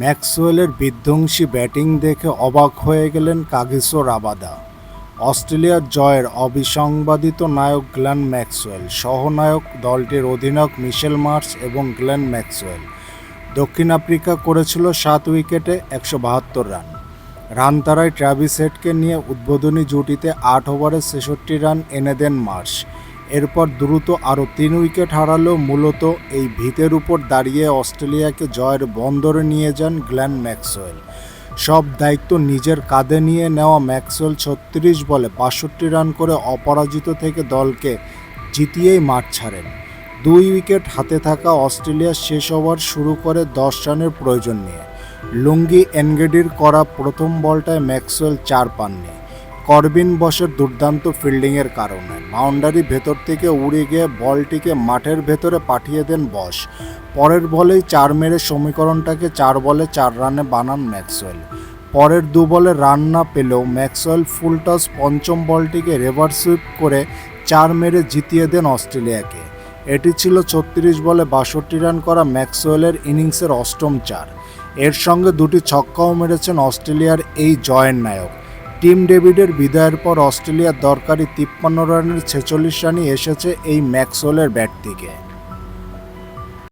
ম্যাক্সওয়েলের বিধ্বংসী ব্যাটিং দেখে অবাক হয়ে গেলেন কাগিসো রাবাদা অস্ট্রেলিয়ার জয়ের অবিসংবাদিত নায়ক গ্লেন ম্যাক্সওয়েল, সহনায়ক দলটির অধিনায়ক মিশেল মার্স এবং গ্লেন ম্যাক্সওয়েল। দক্ষিণ আফ্রিকা করেছিল সাত উইকেটে একশো বাহাত্তর রান। রান তারায় ট্র্যাভিস হেডকে নিয়ে উদ্বোধনী জুটিতে আট ওভারে ছেষট্টি রান এনে দেন মার্শ। এরপর দ্রুত আরও তিন উইকেট হারালেও মূলত এই ভিতের উপর দাঁড়িয়ে অস্ট্রেলিয়াকে জয়ের বন্দরে নিয়ে যান গ্ল্যান ম্যাক্সওয়েল। সব দায়িত্ব নিজের কাঁধে নিয়ে নেওয়া ম্যাক্সওয়েল ছত্রিশ বলে বাষট্টি রান করে অপরাজিত থেকে দলকে জিতিয়েই মাঠ ছাড়েন। দুই উইকেট হাতে থাকা অস্ট্রেলিয়া শেষ ওভার শুরু করে দশ রানের প্রয়োজন নিয়ে। লুঙ্গি এনগেডির করা প্রথম বলটায় ম্যাক্সওয়েল চার পাননি। করবিন বসের দুর্দান্ত ফিল্ডিংয়ের কারণে। বাউন্ডারি ভেতর থেকে উড়ে গিয়ে বলটিকে মাঠের ভেতরে পাঠিয়ে দেন বস। পরের বলেই চার মেরে সমীকরণটাকে চার বলে চার রানে বানান ম্যাক্সওয়েল। পরের দু বলে রান না পেলেও ম্যাক্সওয়েল ফুল টস পঞ্চম বলটিকে রেভার সুইপ করে চার মেরে জিতিয়ে দেন অস্ট্রেলিয়াকে। এটি ছিল ছত্রিশ বলে বাষট্টি রান করা ম্যাক্সওয়েলের ইনিংসের অষ্টম চার। এর সঙ্গে দুটি ছক্কাও মেরেছেন অস্ট্রেলিয়ার এই জয়ের নায়ক। টিম ডেভিডের বিদায়ের পর অস্ট্রেলিয়ার দরকারি তিপ্পান্ন রানের ছেচল্লিশ রানই এসেছে এই ম্যাক্সওয়েলের ব্যাট থেকে।